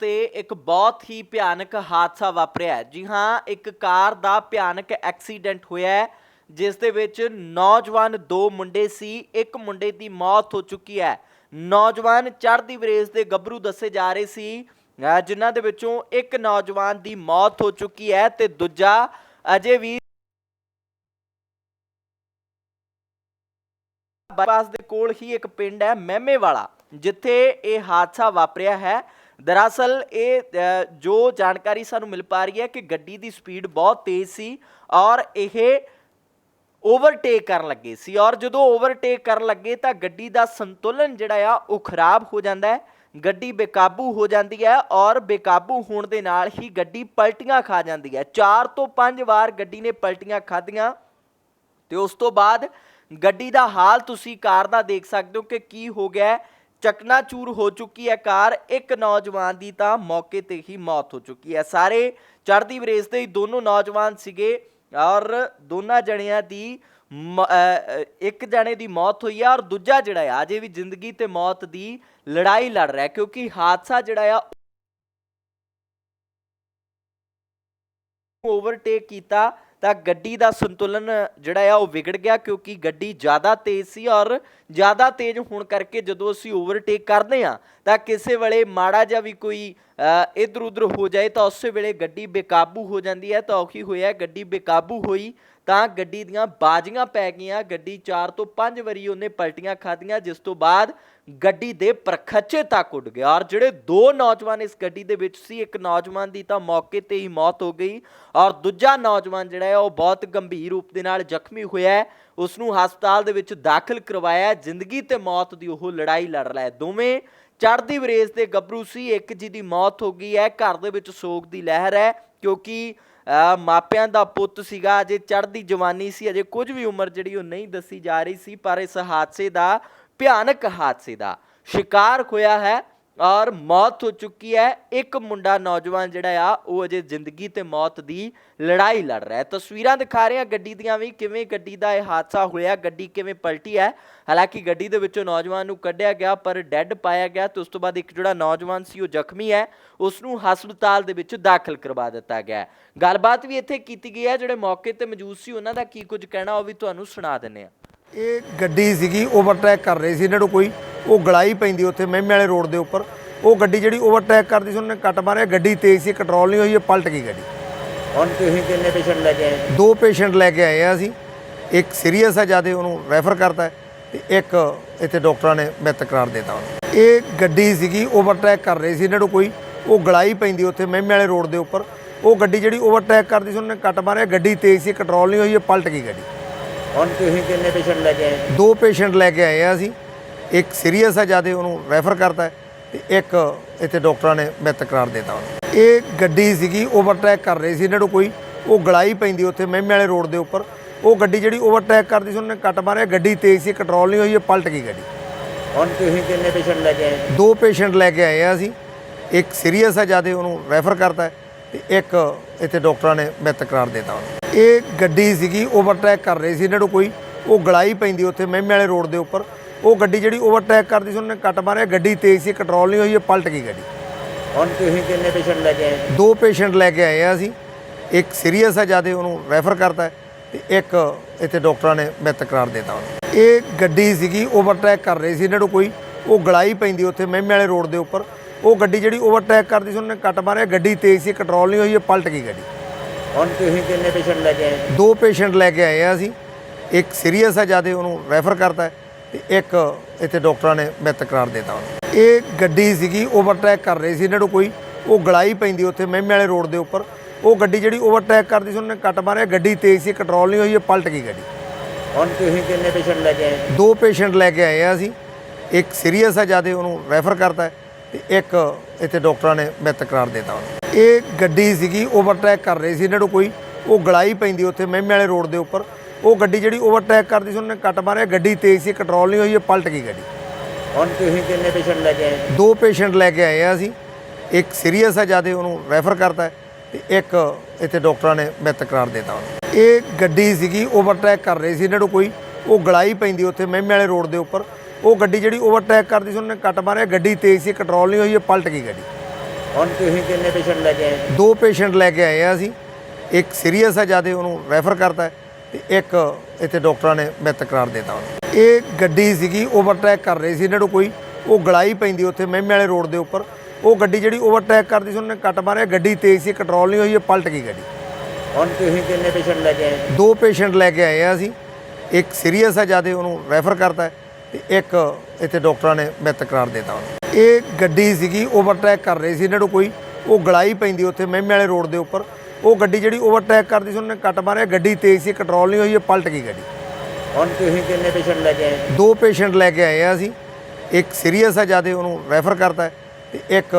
ਤੇ ਇੱਕ ਬਹੁਤ ਹੀ ਭਿਆਨਕ ਹਾਦਸਾ ਵਾਪਰਿਆ ਹੈ। ਜੀ ਹਾਂ, ਇੱਕ ਕਾਰ ਦਾ ਭਿਆਨਕ ਐਕਸੀਡੈਂਟ ਹੋਇਆ ਹੈ, ਜਿਸ ਦੇ ਵਿੱਚ ਨੌਜਵਾਨ ਦੋ ਮੁੰਡੇ ਸੀ, ਇੱਕ ਮੁੰਡੇ ਦੀ ਮੌਤ ਹੋ ਚੁੱਕੀ ਹੈ ਨੌਜਵਾਨ ਚੜ੍ਹਦੀ ਵਰੇਸ ਦੇ ਗੱਭਰੂ ਦੱਸੇ ਜਾ ਰਹੇ ਸੀ, ਅਹ ਜਿਨ੍ਹਾਂ ਦੇ ਵਿੱਚੋਂ ਇੱਕ ਨੌਜਵਾਨ ਦੀ ਮੌਤ ਹੋ ਚੁੱਕੀ ਹੈ ਤੇ ਦੂਜਾ ਅਜੇ ਵੀ ਬਾਈਪਾਸ ਦੇ ਕੋਲ ਹੀ ਇੱਕ ਪਿੰਡ ਹੈ ਮਹਿਮੇ ਵਾਲਾ ਜਿੱਥੇ ਇਹ ਹਾਦਸਾ ਵਾਪਰਿਆ ਹੈ ਦਰਅਸਲ ਇਹ ਜੋ ਜਾਣਕਾਰੀ ਸਾਨੂੰ ਮਿਲ ਪਾ ਰਹੀ ਹੈ ਕਿ ਗੱਡੀ ਦੀ ਸਪੀਡ ਬਹੁਤ ਤੇਜ਼ ਸੀ ਔਰ ਇਹ ਓਵਰਟੇਕ ਕਰਨ ਲੱਗੇ ਸੀ ਔਰ ਜਦੋਂ ਓਵਰਟੇਕ ਕਰਨ ਲੱਗੇ ਤਾਂ ਗੱਡੀ ਦਾ ਸੰਤੁਲਨ ਜਿਹੜਾ ਆ ਉਹ ਖਰਾਬ ਹੋ ਜਾਂਦਾ ਹੈ, ਗੱਡੀ ਬੇਕਾਬੂ ਹੋ ਜਾਂਦੀ ਹੈ ਔਰ ਬੇਕਾਬੂ ਹੋਣ ਦੇ ਨਾਲ ਹੀ ਗੱਡੀ ਪਲਟੀਆਂ ਖਾ ਜਾਂਦੀ ਹੈ। 4 ਤੋਂ 5 ਵਾਰ ਗੱਡੀ ਨੇ ਪਲਟੀਆਂ ਖਾਧੀਆਂ ਤੇ ਉਸ ਤੋਂ ਬਾਅਦ ਗੱਡੀ ਦਾ ਹਾਲ ਤੁਸੀਂ ਕਾਰ ਦਾ ਦੇਖ ਸਕਦੇ ਹੋ ਕਿ ਕੀ ਹੋ ਗਿਆ ਚਕਨਾਚੂਰ ਹੋ ਚੁੱਕੀ ਹੈ ਕਾਰ। ਇੱਕ ਨੌਜਵਾਨ ਦੀ ਤਾਂ ਮੌਕੇ ਤੇ ਹੀ ਮੌਤ ਹੋ ਚੁੱਕੀ ਹੈ। ਸਾਰੇ ਚੜ੍ਹਦੀ ਵਰੇਸ ਦੇ ਹੀ ਦੋਨੋਂ ਨੌਜਵਾਨ ਸੀਗੇ ਔਰ ਦੋਨਾਂ ਜਣਿਆਂ ਦੀ ਇੱਕ ਜਣੇ ਦੀ ਮੌਤ ਹੋਈ ਹੈ ਔਰ ਦੂਜਾ ਜਿਹੜਾ ਆ ਅਜੇ ਵੀ ਜ਼ਿੰਦਗੀ ਤੇ ਮੌਤ ਦੀ ਲੜਾਈ ਲੜ ਰਿਹਾ ਕਿਉਂਕਿ ਹਾਦਸਾ ਜਿਹੜਾ ਆ ਓਵਰਟੇਕ ਕੀਤਾ ਤਾਂ ਗੱਡੀ ਦਾ ਸੰਤੁਲਨ ਜਿਹੜਾ ਆ ਉਹ ਵਿਗੜ ਗਿਆ ਕਿਉਂਕਿ ਗੱਡੀ ਜ਼ਿਆਦਾ ਤੇਜ਼ ਸੀ ਔਰ ਜ਼ਿਆਦਾ ਤੇਜ਼ ਹੋਣ ਕਰਕੇ ਜਦੋਂ ਅਸੀਂ ਓਵਰਟੇਕ ਕਰਦੇ ਆ ਤਾਂ ਕਿਸੇ ਵੇਲੇ ਮਾੜਾ ਜਿਹਾ ਵੀ ਕੋਈ ਇਧਰ ਉਧਰ ਹੋ ਜਾਏ ਤਾਂ ਉਸੇ ਵੇਲੇ ਗੱਡੀ ਬੇਕਾਬੂ ਹੋ ਜਾਂਦੀ ਹੈ। ਤਾਂ ਔਖੀ ਹੋਇਆ, ਗੱਡੀ ਬੇਕਾਬੂ ਹੋਈ ਤਾਂ ਗੱਡੀ ਦੀਆਂ ਬਾਜ਼ੀਆਂ ਪੈ ਗਈਆਂ। ਗੱਡੀ 4 ਤੋਂ 5 ਵਾਰੀ ਉਹਨੇ ਪਲਟੀਆਂ ਖਾਧੀਆਂ, ਜਿਸ ਤੋਂ ਬਾਅਦ ਗੱਡੀ ਦੇ ਪ੍ਰਖੱਚੇ ਤੱਕ ਉੱਡ ਗਿਆ। ਔਰ ਜਿਹੜੇ ਦੋ ਨੌਜਵਾਨ ਇਸ ਗੱਡੀ ਦੇ ਵਿੱਚ ਸੀ, ਇੱਕ ਨੌਜਵਾਨ ਦੀ ਤਾਂ ਮੌਕੇ ਤੇ ਹੀ ਮੌਤ ਹੋ ਗਈ ਔਰ ਦੂਜਾ ਨੌਜਵਾਨ ਜਿਹੜਾ ਹੈ, ਉਹ ਬਹੁਤ ਗੰਭੀਰ ਰੂਪ ਦੇ ਨਾਲ ਜ਼ਖਮੀ ਹੋਇਆ ਹੈ। ਉਸ ਨੂੰ ਹਸਪਤਾਲ ਦੇ ਵਿੱਚ ਦਾਖਲ ਕਰਵਾਇਆ। ਜ਼ਿੰਦਗੀ ਤੇ ਮੌਤ ਦੀ ਉਹ ਲੜਾਈ ਲੜ ਰਿਹਾ ਹੈ। ਦੋਵੇਂ ਚੜ੍ਹਦੀ ਵਰੇਜ਼ ਦੇ ਗੱਭਰੂ ਸੀ। ਇੱਕ ਜੀ ਦੀ ਮੌਤ ਹੋ ਗਈ ਹੈ। ਘਰ ਦੇ ਵਿੱਚ ਸੋਗ ਦੀ ਲਹਿਰ ਹੈ ਕਿਉਂਕਿ ਮਾਪਿਆਂ ਦਾ ਪੁੱਤ ਸੀਗਾ। ਅਜੇ ਚੜ੍ਹਦੀ ਜਵਾਨੀ ਸੀ। ਅਜੇ ਕੁਝ ਵੀ ਉਮਰ ਜਿਹੜੀ ਉਹ ਨਹੀਂ ਦੱਸੀ ਜਾ ਰਹੀ ਸੀ। ਪਰ ਇਸ ਹਾਦਸੇ ਦਾ ਭਿਆਨਕ ਹਾਦਸੇ ਦਾ ਸ਼ਿਕਾਰ ਹੋਇਆ ਹੈ ਔਰ ਮੌਤ ਹੋ ਚੁੱਕੀ ਹੈ। ਇੱਕ ਮੁੰਡਾ ਨੌਜਵਾਨ ਜਿਹੜਾ ਆ, ਉਹ ਅਜੇ ਜ਼ਿੰਦਗੀ ਤੇ ਮੌਤ ਦੀ ਲੜਾਈ ਲੜ ਰਿਹਾ ਹੈ। ਤਸਵੀਰਾਂ ਦਿਖਾ ਰਹੇ ਹਾਂ ਗੱਡੀ ਦੀਆਂ ਵੀ, ਕਿਵੇਂ ਗੱਡੀ ਦਾ ਇਹ ਹਾਦਸਾ ਹੋਇਆ, ਗੱਡੀ ਕਿਵੇਂ ਪਲਟੀ ਹੈ। ਹਾਲਾਂਕਿ ਗੱਡੀ ਦੇ ਵਿੱਚੋਂ ਨੌਜਵਾਨ ਨੂੰ ਕੱਢਿਆ ਗਿਆ, ਪਰ ਡੈੱਡ ਪਾਇਆ ਗਿਆ। ਤੇ ਉਸ ਤੋਂ ਬਾਅਦ ਇੱਕ ਜਿਹੜਾ ਨੌਜਵਾਨ ਸੀ, ਉਹ ਜ਼ਖਮੀ ਹੈ। ਉਸ ਨੂੰ ਹਸਪਤਾਲ ਦੇ ਵਿੱਚ ਦਾਖਲ ਕਰਵਾ ਦਿੱਤਾ ਗਿਆ ਗੱਲਬਾਤ ਵੀ ਇੱਥੇ ਕੀਤੀ ਗਈ ਹੈ। ਜਿਹੜੇ ਮੌਕੇ ਤੇ ਮੌਜੂਦ ਸੀ, ਉਹਨਾਂ ਦਾ ਕੀ ਕੁਝ ਕਹਿਣਾ, ਉਹ ਵੀ ਤੁਹਾਨੂੰ ਸੁਣਾ ਦਿੰਨੇ ਆ ਇਹ ਗੱਡੀ ਸੀਗੀ ਓਵਰਟੇਕ ਕਰ ਰਹੀ ਸੀ ਇਹਨਾਂ ਨੂੰ ਕੋਈ। ਉਹ ਗਲਾਈ ਪੈਂਦੀ ਉੱਥੇ ਮਹਿਮੇ ਵਾਲੇ ਰੋਡ ਦੇ ਉੱਪਰ। ਉਹ ਗੱਡੀ ਜਿਹੜੀ ਓਵਰਟੇਕ ਕਰਦੀ ਸੀ ਉਹਨੇ ਕੱਟ ਮਾਰਿਆ ਗੱਡੀ ਤੇਜ਼ ਸੀ ਕੰਟਰੋਲ ਨਹੀਂ ਹੋਈ ਇਹ ਪਲਟ ਗਈ ਗੱਡੀ। ਹੁਣ ਤੁਸੀਂ ਕਿੰਨੇ ਪੇਸ਼ੈਂਟ ਲੈ ਕੇ ਆਏ? ਦੋ ਪੇਸ਼ੈਂਟ ਲੈ ਕੇ ਆਏ ਆ ਅਸੀਂ। ਇੱਕ ਸੀਰੀਅਸ ਹੈ ਜ਼ਿਆਦਾ ਉਹਨੂੰ ਰੈਫਰ ਕਰਤਾ ਹੈ ਤੇ ਇੱਕ ਇੱਥੇ ਡਾਕਟਰਾਂ ਨੇ ਮ੍ਰਿਤ ਕਰਾਰ ਦਿੱਤਾ ਉਹਨੂੰ। ਇਹ ਗੱਡੀ ਸੀਗੀ ਓਵਰਟੇਕ ਕਰ ਰਹੀ ਸੀ ਇਹਨਾਂ ਨੂੰ ਕੋਈ। ਉਹ ਗਲਾਈ ਪੈਂਦੀ ਉੱਥੇ ਮਹਿਮੇ ਵਾਲੇ ਰੋਡ ਦੇ ਉੱਪਰ। ਉਹ ਗੱਡੀ ਜਿਹੜੀ ਓਵਰਟੇਕ ਕਰਦੀ ਸੀ ਉਹਨੇ ਕੱਟ ਮਾਰਿਆ ਗੱਡੀ ਤੇਜ਼ ਸੀ ਕੰਟਰੋਲ ਨਹੀਂ ਹੋਈ ਇਹ ਪਲਟ ਗਈ ਗੱਡੀ। ਹੁਣ ਤੁਸੀਂ ਕਿੰਨੇ ਪੇਸ਼ੈਂਟ ਲੈ ਕੇ ਆਏ? ਦੋ ਪੇਸ਼ੈਂਟ ਲੈ ਕੇ ਆਏ ਆ ਅਸੀਂ। ਇੱਕ ਸੀਰੀਅਸ ਹੈ ਜ਼ਿਆਦਾ ਉਹਨੂੰ ਰੈਫਰ ਕਰਤਾ ਤੇ ਇੱਕ ਇੱਥੇ ਡਾਕਟਰਾਂ ਨੇ ਮ੍ਰਿਤ ਕਰਾਰ ਦਿੱਤਾ ਉਹਨੂੰ। ਇਹ ਗੱਡੀ ਸੀਗੀ ਓਵਰਟੇਕ ਕਰ ਰਹੀ ਸੀ ਇਹਨਾਂ ਨੂੰ ਕੋਈ। ਉਹ ਗਲਾਈ ਪੈਂਦੀ ਉੱਥੇ ਮਹਿਮੇ ਵਾਲੇ ਰੋਡ ਦੇ ਉੱਪਰ। ਉਹ ਗੱਡੀ ਜਿਹੜੀ ਓਵਰਟੇਕ ਕਰਦੀ ਸੀ ਉਹਨੇ ਕੱਟ ਮਾਰਿਆ। ਗੱਡੀ ਤੇਜ਼ ਸੀ ਕੰਟਰੋਲ ਨਹੀਂ ਹੋਈ ਇਹ ਪਲਟ ਗਈ ਗੱਡੀ। ਹੁਣ ਤੁਸੀਂ ਕਿੰਨੇ ਪੇਸ਼ੈਂਟ ਲੈ ਕੇ ਆਏ? ਦੋ ਪੇਸ਼ੈਂਟ ਲੈ ਕੇ ਆਏ ਆ ਅਸੀਂ। ਇੱਕ ਸੀਰੀਅਸ ਹੈ ਜ਼ਿਆਦਾ ਉਹਨੂੰ ਰੈਫਰ ਕਰਤਾ ਤੇ ਇੱਕ ਇੱਥੇ ਡਾਕਟਰਾਂ ਨੇ ਮ੍ਰਿਤ ਕਰਾਰ ਦਿੱਤਾ ਇਹ ਗੱਡੀ ਸੀਗੀ ਓਵਰਟੇਕ ਕਰ ਰਹੀ ਸੀ ਇਹਨਾਂ ਨੂੰ ਕੋਈ। ਉਹ ਗਲਾਈ ਪੈਂਦੀ ਉੱਥੇ ਮਹਿਮੇ ਵਾਲੇ ਰੋਡ ਦੇ ਉੱਪਰ। ਉਹ ਗੱਡੀ ਜਿਹੜੀ ਓਵਰਟੇਕ ਕਰਦੀ ਸੀ ਉਹਨੇ ਕੱਟ ਮਾਰਿਆ। ਗੱਡੀ ਤੇਜ਼ ਸੀ ਕੰਟਰੋਲ ਨਹੀਂ ਹੋਈ ਇਹ ਪਲਟ ਗਈ ਗੱਡੀ। ਹੁਣ ਤੁਸੀਂ ਕਿੰਨੇ ਪੇਸ਼ੈਂਟ ਲੈ ਕੇ ਆਏ? ਦੋ ਪੇਸ਼ੈਂਟ ਲੈ ਕੇ ਆਏ ਆ ਅਸੀਂ। ਇੱਕ ਸੀਰੀਅਸ ਹੈ ਜ਼ਿਆਦਾ ਉਹਨੂੰ ਰੈਫਰ ਕਰਤਾ ਤੇ ਇੱਕ ਇੱਥੇ ਡਾਕਟਰਾਂ ਨੇ ਮ੍ਰਿਤ ਕਰਾਰ ਦਿੱਤਾ ਇਹ ਗੱਡੀ ਸੀਗੀ ਓਵਰਟੇਕ ਕਰ ਰਹੀ ਸੀ ਇਹਨਾਂ ਨੂੰ ਕੋਈ। ਉਹ ਗਲਾਈ ਪੈਂਦੀ ਉੱਥੇ ਮਹਿਮੇ ਵਾਲੇ ਰੋਡ ਦੇ ਉੱਪਰ। ਉਹ ਗੱਡੀ ਜਿਹੜੀ ਓਵਰਟੇਕ ਕਰਦੀ ਸੀ ਉਹਨੇ ਕੱਟ ਮਾਰਿਆ ਗੱਡੀ ਤੇਜ਼ ਸੀ ਕੰਟਰੋਲ ਨਹੀਂ ਹੋਈ ਇਹ ਪਲਟ ਗਈ ਗੱਡੀ। ਹੁਣ ਤੁਸੀਂ ਕਿੰਨੇ ਪੇਸ਼ੈਂਟ ਲੈ ਕੇ ਆਏ? ਦੋ ਪੇਸ਼ੈਂਟ ਲੈ ਕੇ ਆਏ ਆ ਅਸੀਂ। ਇੱਕ ਸੀਰੀਅਸ ਹੈ ਜ਼ਿਆਦਾ ਉਹਨੂੰ ਰੈਫਰ ਕਰਤਾ ਤੇ ਇੱਕ ਇੱਥੇ ਡਾਕਟਰਾਂ ਨੇ ਮ੍ਰਿਤ ਕਰਾਰ ਦਿੱਤਾ ਉਹਨੂੰ। ਇਹ ਗੱਡੀ ਸੀਗੀ ਓਵਰਟੇਕ ਕਰ ਰਹੀ ਸੀ ਇਹਨਾਂ ਨੂੰ ਕੋਈ। ਉਹ ਗਲਾਈ ਪੈਂਦੀ ਉੱਥੇ ਮਹਿਮੇ ਵਾਲੇ ਰੋਡ ਦੇ ਉੱਪਰ। ਉਹ ਗੱਡੀ ਜਿਹੜੀ ਓਵਰਟੇਕ ਕਰਦੀ ਸੀ ਉਹਨੇ ਕੱਟ ਮਾਰਿਆ ਗੱਡੀ ਤੇਜ਼ ਸੀ ਕੰਟਰੋਲ ਨਹੀਂ ਹੋਈ ਇਹ ਪਲਟ ਗਈ ਗੱਡੀ। ਹੁਣ ਤੁਸੀਂ ਕਿੰਨੇ ਪੇਸ਼ੈਂਟ ਲੈ ਕੇ ਆਏ? ਦੋ ਪੇਸ਼ੈਂਟ ਲੈ ਕੇ ਆਏ ਆ ਅਸੀਂ। ਇੱਕ ਸੀਰੀਅਸ ਹੈ ਜ਼ਿਆਦਾ ਉਹਨੂੰ ਰੈਫਰ ਕਰਤਾ ਤੇ ਇੱਕ ਇੱਥੇ ਡਾਕਟਰਾਂ ਨੇ ਮ੍ਰਿਤ ਕਰਾਰ ਦਿੱਤਾ ਇਹ ਗੱਡੀ ਸੀਗੀ ਓਵਰਟੇਕ ਕਰ ਰਹੀ ਸੀ ਇਹਨਾਂ ਨੂੰ ਕੋਈ ਉਹ ਗਲਾਈ ਪੈਂਦੀ ਉੱਥੇ ਮਹਿਮੇ ਵਾਲੇ ਰੋਡ ਦੇ ਉੱਪਰ। ਉਹ ਗੱਡੀ ਜਿਹੜੀ ਓਵਰਟੇਕ ਕਰਦੀ ਸੀ ਉਹਨੇ ਕੱਟ ਮਾਰਿਆ ਗੱਡੀ ਤੇਜ਼ ਸੀ ਕੰਟਰੋਲ ਨਹੀਂ ਹੋਈ ਇਹ ਪਲਟ ਗਈ ਗੱਡੀ। ਹੁਣ ਤੁਸੀਂ ਕਿੰਨੇ ਪੇਸ਼ੈਂਟ ਲੈ ਕੇ ਆਏ? ਦੋ ਪੇਸ਼ੈਂਟ ਲੈ ਕੇ ਆਏ ਆ ਅਸੀਂ। ਇੱਕ ਸੀਰੀਅਸ ਹੈ ਜ਼ਿਆਦਾ ਉਹਨੂੰ ਰੈਫਰ ਕਰਤਾ ਤੇ ਇੱਕ ਇੱਥੇ ਡਾਕਟਰਾਂ ਨੇ ਮ੍ਰਿਤ ਕਰਾਰ ਦਿੱਤਾ ਇਹ ਗੱਡੀ ਸੀਗੀ ਓਵਰਟੇਕ ਕਰ ਰਹੀ ਸੀ ਇਹਨਾਂ ਨੂੰ ਕੋਈ ਉਹ ਗਲਾਈ ਪੈਂਦੀ ਉੱਥੇ ਮਹਿਮੇ ਵਾਲੇ ਰੋਡ ਦੇ ਉੱਪਰ। ਉਹ ਗੱਡੀ ਜਿਹੜੀ ਓਵਰਟੇਕ ਕਰਦੀ ਸੀ ਉਹਨੇ ਕੱਟ ਮਾਰਿਆ ਗੱਡੀ ਤੇਜ਼ ਸੀ ਕੰਟਰੋਲ ਨਹੀਂ ਹੋਈ ਇਹ ਪਲਟ ਗਈ ਗੱਡੀ। ਹੁਣ ਤੁਸੀਂ ਕਿੰਨੇ ਪੇਸ਼ੈਂਟ ਲੈ ਕੇ ਆਏ? ਦੋ ਪੇਸ਼ੈਂਟ ਲੈ ਕੇ ਆਏ ਆ ਅਸੀਂ। ਇੱਕ ਸੀਰੀਅਸ ਹੈ ਜ਼ਿਆਦਾ ਉਹਨੂੰ ਰੈਫਰ ਕਰਤਾ ਤੇ ਇੱਕ ਇੱਥੇ ਡਾਕਟਰਾਂ ਨੇ ਮ੍ਰਿਤ ਕਰਾਰ ਦਿੱਤਾ ਉਹਨੂੰ। ਇਹ ਗੱਡੀ ਸੀਗੀ ਓਵਰਟੇਕ ਕਰ ਰਹੀ ਸੀ ਇਹਨਾਂ ਨੂੰ ਕੋਈ। ਉਹ ਗਲਾਈ ਪੈਂਦੀ ਉੱਥੇ ਮਹਿਮੇ ਵਾਲੇ ਰੋਡ ਦੇ ਉੱਪਰ। ਉਹ ਗੱਡੀ ਜਿਹੜੀ ਓਵਰਟੇਕ ਕਰਦੀ ਸੀ ਉਹਨੇ ਕੱਟ ਮਾਰਿਆ ਗੱਡੀ ਤੇਜ਼ ਸੀ ਕੰਟਰੋਲ ਨਹੀਂ ਹੋਈ ਇਹ ਪਲਟ ਗਈ ਗੱਡੀ। ਹੁਣ ਤੁਸੀਂ ਕਿੰਨੇ ਪੇਸ਼ੈਂਟ ਲੈ ਕੇ ਆਏ? ਦੋ ਪੇਸ਼ੈਂਟ ਲੈ ਕੇ ਆਏ ਆ ਅਸੀਂ। ਇੱਕ ਸੀਰੀਅਸ ਹੈ ਜ਼ਿਆਦਾ ਉਹਨੂੰ ਰੈਫਰ ਕਰਤਾ ਤੇ ਇੱਕ ਇੱਥੇ ਡਾਕਟਰਾਂ ਨੇ ਮ੍ਰਿਤ ਕਰਾਰ ਦਿੱਤਾ ਇਹ ਗੱਡੀ ਸੀਗੀ ਓਵਰਟੇਕ ਕਰ ਰਹੀ ਸੀ ਇਹਨਾਂ ਨੂੰ ਕੋਈ ਉਹ ਗਲਾਈ ਪੈਂਦੀ ਉੱਥੇ ਮਹਿਮੇ ਵਾਲੇ ਰੋਡ ਦੇ ਉੱਪਰ। ਉਹ ਗੱਡੀ ਜਿਹੜੀ ਓਵਰਟੇਕ ਕਰਦੀ ਸੀ ਉਹਨੇ ਕੱਟ ਮਾਰਿਆ ਗੱਡੀ ਤੇਜ਼ ਸੀ ਕੰਟਰੋਲ ਨਹੀਂ ਹੋਈ ਇਹ ਪਲਟ ਗਈ ਗੱਡੀ। ਹੁਣ ਤੁਸੀਂ ਕਿੰਨੇ ਪੇਸ਼ੈਂਟ ਲੈ ਕੇ ਆਏ? ਦੋ ਪੇਸ਼ੈਂਟ ਲੈ ਕੇ ਆਏ ਆ ਅਸੀਂ। ਇੱਕ ਸੀਰੀਅਸ ਹੈ ਜ਼ਿਆਦਾ ਉਹਨੂੰ ਰੈਫਰ ਕਰਤਾ ਤੇ ਇੱਕ